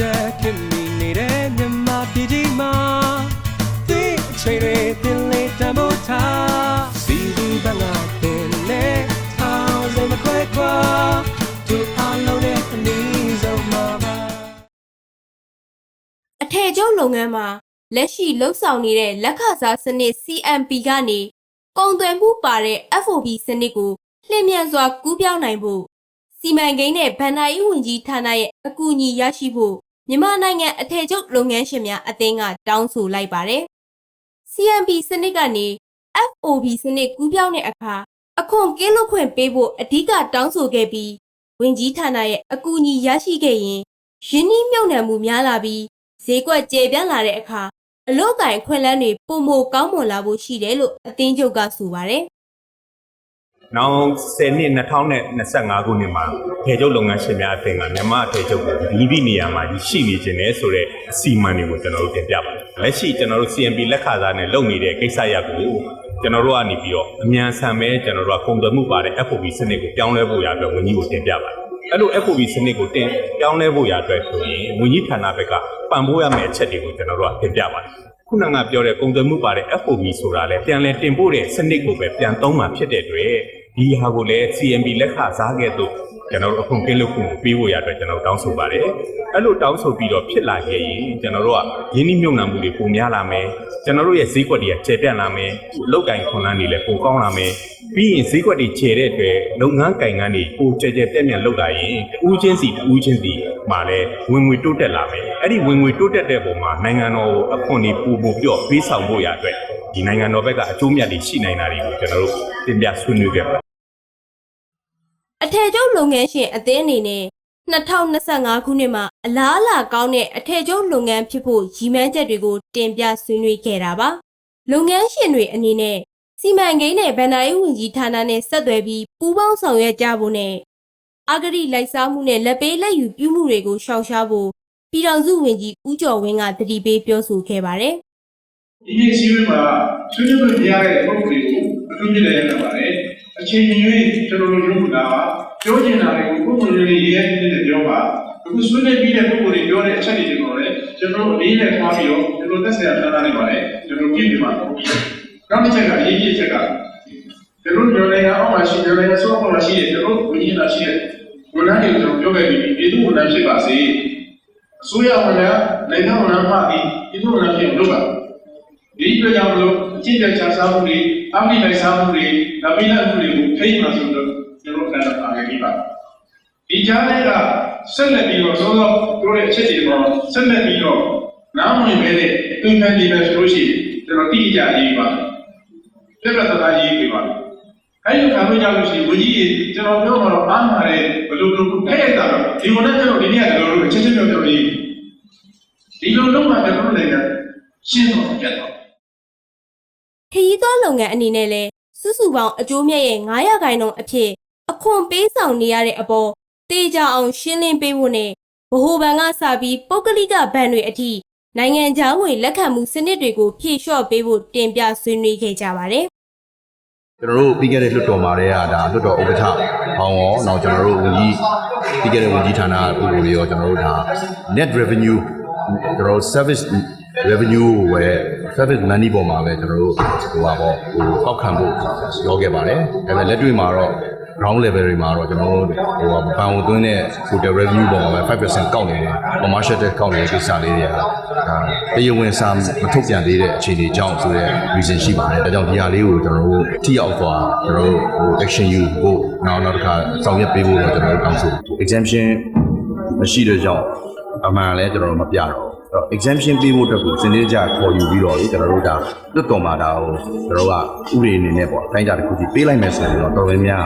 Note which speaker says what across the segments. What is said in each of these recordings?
Speaker 1: တက်ခင်မိနေတဲ့မြန်မာပြည်ကြီးမှာဒီအချိန်တွေတင်လေးတမို့ထားစီဒီဘငါတင်နေထောင်းစမခွဲခွာသူအလုံးနဲ့အနည်းဆုံးမှာပါ
Speaker 2: အထည်ချုပ်လုပ်ငန်းမှာလက်ရှိလှုပ်ဆောင်နေတဲ့လက်ခစားစနစ် CMP ကနေကုန်သွယ်မှုပါတဲ့ FOB စနစ်ကိုလျင်မြန်စွာကူးပြောင်းနိုင်ဖို့ စီမံကိန်းနဲ့ဗန်နာရေးဝန်ကြီးဌာနရဲ့အကူအညီရရှိဖို့မြန်မာနိုင်ငံအထည်ချုပ်လုပ်ငန်းရှင်များအသင်းကတောင်းဆိုလိုက်ပါတယ်။ CMP စနစ်ကနေ FOB စနစ်ကူးပြောင်းတဲ့အခါအခွန်ကင်းလွတ်ခွင့်ပေးဖို့အဓိကတောင်းဆိုခဲ့ပြီးဝန်ကြီးဌာနရဲ့အကူအညီရရှိခဲ့ရင်ရင်းနှီးမြှုပ်နှံမှုများလာပြီးဈေးကွက်ကျေပြန့်လာတဲ့အခါအလို့တိုင်ခွင့်လန်းတွေပုံမကောင်းမွန်လာဖို့ရှိတယ်လို့အသင်းချုပ်ကဆိုပါတယ်
Speaker 3: နောက်10နှစ်2025ခုနှစ်မှာထေကျုပ်လုပ်ငန်းရှင်များအသင်းကမြန်မာထေကျုပ်ကိုဒီဒီနေရာမှာရှိနေခြင်းနဲ့ဆိုတဲ့အစီအမံတွေကိုကျွန်တော်တို့တင်ပြပါတယ်။လက်ရှိကျွန်တော်တို့ CMP လက်ခစားနဲ့လုပ်နေတဲ့ကိစ္စရပ်ကိုကျွန်တော်တို့ကနေပြီးတော့အမြန်ဆန်ပဲကျွန်တော်တို့ကကုန်သွယ်မှုပါတဲ့ FOB စနစ်ကိုပြောင်းလဲဖို့ရအတွက်ဝန်ကြီးကိုတင်ပြပါတယ်။အဲ့လို FOB စနစ်ကိုတင်ပြောင်းလဲဖို့ရအတွက်ဆိုရင်ဝန်ကြီးဌာနဘက်ကပံ့ပိုးရမယ့်အချက်တွေကိုကျွန်တော်တို့ကတင်ပြပါတယ်။ခုနကပြောတဲ့ကုန်သွယ်မှုပါတဲ့ FOB ဆိုတာလဲပြန်လဲတင်ပို့တဲ့စနစ်ကိုပဲပြန်သုံးမှာဖြစ်တဲ့အတွက် ဒီဟာကိုလည်း CMB လက်ခစားခဲ့တော့ကျွန်တော်တို့အခွန်ကင်းလို့ခုကိုပေးဖို့ရအတွက်ကျွန်တော်တို့တောင်းဆိုပါတယ်အဲ့လိုတောင်းဆိုပြီးတော့ဖြစ်လာခဲ့ရင်ကျွန်တော်တို့ကရင်းနှီးမြှုပ်နှံမှုတွေပုံများလာမယ်ကျွန်တော်တို့ရဲ့ဈေးကွက်တွေကကျယ်ပြန့်လာမယ်လောက်ကင်ခွန်လန်းတွေလည်းပုံကောင်းလာမယ်ပြီးရင်ဈေးကွက်တွေကျယ်တဲ့အတွက်လုပ်ငန်းကင်ကန်းတွေပိုကျယ်ကျယ်ပြန့်ပြန့်လုပ်လာရင်ဦးချင်းစီဦးချင်းစီမှာလည်းဝင်ငွေတိုးတက်လာမယ်အဲ့ဒီဝင်ငွေတိုးတက်တဲ့ပုံမှာနိုင်ငံတော်ကိုအခွန်တွေပူပူပြော့ပေးဆောင်ဖို့ရအတွက် ဒီနိုင်ငံတော်ဘက်ကအကျိုးမြတ်တွေရှိနိုင်တာတွေကိုကျွန်တော်တို့တင်ပြဆွေးနွေးခဲ့ပါတယ်
Speaker 2: အထည်ချုပ်လုပ်ငန်းရှင်အသင်းအနေနဲ့2025ခုနှစ်မှာအလားအလာကောင်းတဲ့အထည်ချုပ်လုပ်ငန်းဖြစ်ဖို့ရည်မှန်းချက်တွေကိုတင်ပြဆွေးနွေးခဲ့တာပါလုပ်ငန်းရှင်တွေအနေနဲ့စီမံကိန်းနဲ့ဗန်နာရေးဝန်ကြီးဌာနနဲ့ဆက်သွယ်ပြီးပူးပေါင်းဆောင်ရွက်ကြဖို့နဲ့အဂတိလိုက်စားမှုနဲ့လက်ပေးလက်ယူပြုမှုတွေကိုရှောင်ရှားဖို့ပြည်ထောင်စုဝန်ကြီးဦးကျော်ဝင်းကတတိပေးပြောဆိုခဲ့ပါတယ်
Speaker 4: ဒီနေ့စီးပွားမှာဆွေးနွေးလို့ရတဲ့ပုံစံတွေကိုအထူးဖြစ်တယ်ရပါတယ်အချိန်ကြီး၍ကျွန်တော်တို့ရုပ်လာပါပြောချင်တာတွေကိုပုံစံလေးရေးရတဲ့ပြောပါအခုဆွေးနွေးပြီးတဲ့ပုံစံတွေပြောတဲ့အချက်တွေကိုလည်းကျွန်တော်တို့လေးနဲ့ခွာပြီးတော့ကျွန်တော်သက်ဆိုင်ရာဌာနတွေပါလေကျွန်တော်ပြည်ပြမှာတော့ပြီးနောက်တစ်ချက်ကအရေးကြီးချက်ကကျွန်တော်တို့နိုင်ငံအောက်မှာရှိတယ်နိုင်ငံဆောက်ပေါ်မှာရှိတယ်ကျွန်တော်တို့ဝန်ကြီးလာရှိတယ်ဝန်ထမ်းတွေကိုကျွန်တော်ပြောခဲ့ပြီးပြည်သူဝန်ထမ်းဖြစ်ပါစေအစိုးရဝန်ထမ်းနိုင်ငံဝန်ထမ်းမှပြီးပြည်သူဝန်ထမ်းဖြစ်လို့ပါ ဒီအတွက်ကြောင့်မလို့အကျင့်ပြချစားမှုတွေအမိလိုက်စားမှုတွေဒါပိလမှုတွေကိုထိမှဆိုတော့ကျွန်တော်ကလည်းပါခဲ့ပြီပါဒီကြားထဲကဆက်လက်ပြီးတော့သောသောပြောတဲ့အချက်တွေပေါ်ဆက်လက်ပြီးတော့နားမဝင်ပဲနဲ့အင်္ဂန်ဒီပဲဆိုလို့ရှိရင်ကျွန်တော်တိကျရေးပါပြတ်ပြတ်သားသားရေးပြပါအဲ့ဒီခံလို့ကြလို့ရှိရင်ဝကြီးကျွန်တော်ပြောမှာတော့အားမှာတယ်ဘယ်လိုလိုအဲ့ရတာတော့ဒီဝန်နဲ့ကျွန်တော်ဒီနေ့ကလည်းလိုအချက်ချင်းပြောပြောရေးဒီလိုလုံးမှကျွန်တော်လည်းရှင်းတော့ပြတ်တော့
Speaker 2: ခရီးသွားလုပ်ငန်းအနေနဲ့လည်းစုစုပေါင်းအကျိုးမြတ်ရဲ့900ခိုင်နှုန်းအဖြစ်အခွန်ပေးဆောင်နေရတဲ့အပေါ်တေချာအောင်ရှင်းလင်းပေးဖို့နဲ့ဗဟိုဘဏ်ကစပြီးပုဂ္ဂလိကဘဏ်တွေအထိနိုင်ငံခြားငွေလက်ခံမှုစနစ်တွေကိုဖြည့်လျှော့ပေးဖို့တင်ပြဆွေးနွေးခဲ့ကြပါတယ်
Speaker 5: ကျွန်တော်တို့ပြီးခဲ့တဲ့လွှတ်တော်မှာတည်းကဒါလွှတ်တော်ဥက္ကဋ္ဌဟောင်းရောနောက်ကျွန်တော်တို့ဝန်ကြီးပြီးခဲ့တဲ့ဝန်ကြီးဌာနပုဂ္ဂိုလ်တွေရောကျွန်တော်တို့ဒါ net revenue ကျွန်တော်တို့ service revenue ကိုပဲ service money ပေါ်မှာပဲကျွန်တော်တို့ဟိုပါပေါ့ဟိုအောက်ခံဖို့ပြောခဲ့ပါတယ်ဒါပေမဲ့လက်တွေ့မှာတော့ ground level တွေမှာတော့ကျွန်တော်တို့ဟိုဘဏ်ကိုသွင်းတဲ့ total revenue ပေါ်မှာပဲ5%ကောက်နေတယ် commercial tax ကောက်နေတဲ့ကိစ္စလေးတွေကဒါတရားဝင်စာမထုတ်ပြန်သေးတဲ့အခြေအနေကြောင့်ဆိုတဲ့ reason ရှိပါတယ်ဒါကြောင့်ဒီဟာလေးကိုကျွန်တော်တို့ထိရောက်စွာကျွန်တော်တို့ဟို action ယူဖို့နောက်နောက်တစ်ခါဆောင်ရွက်ပေးဖို့တော့ကျွန်တော်တို့တောင်းဆို exemption မရှိတဲ့ကြောင့်အမှန်လည်းကျွန်တော်တို့မပြတော့ဘူးအဲ့တော့ exemption ပေးဖို့အတွက်ကိုစနေကြခေါ်ယူပြီးတော့လေကျွန်တော်တို့ဒါလွတ်တော်မှာဒါကိုကျွန်တော်တို့ကဥပဒေအနေနဲ့ပေါ့အတိုင်းအတာတစ်ခုကြီးပေးလိုက်မယ်ဆိုရင်တော့တော်တော်များ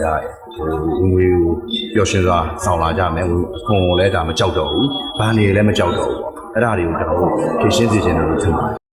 Speaker 5: များကဒါဟိုဝင်ငွေကိုပျော်ရွှင်စွာဆောင်လာကြမယ်ဝင်အခွန်ကိုလည်းဒါမကြောက်တော့ဘူးဘဏ်တွေလည်းမကြောက်တော့ဘူးပေါ့အဲ့ဒါတွေကိုကျွန်တော်တို့ဖြည့်ရှင်းစီခြင်းလို့ထင်ပါတယ်